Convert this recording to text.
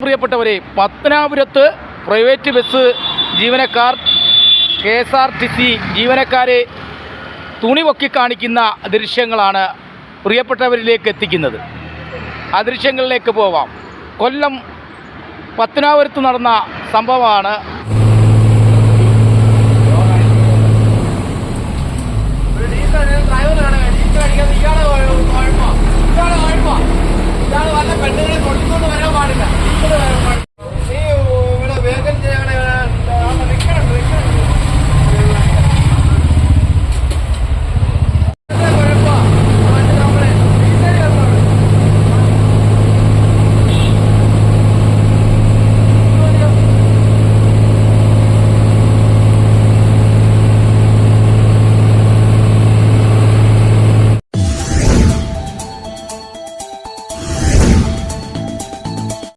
പ്രിയപ്പെട്ടവരെ പത്തനാപുരത്ത് private bus ജീവനക്കാർ K S R T C ജീവനക്കാരെ തുണി പൊക്കി കാണിക്കുന്ന ദൃശ്യങ്ങളാണ് പ്രിയപ്പെട്ടവരിലേക്ക് എത്തിക്കുന്നത്. ആ ദൃശ്യങ്ങളിലേക്ക് പോവാം. കൊല്ലം പത്തനാപുരത്ത് നടന്ന സംഭവമാണ്. ഇയാൾ വല്ല പെണ്ണുങ്ങളെ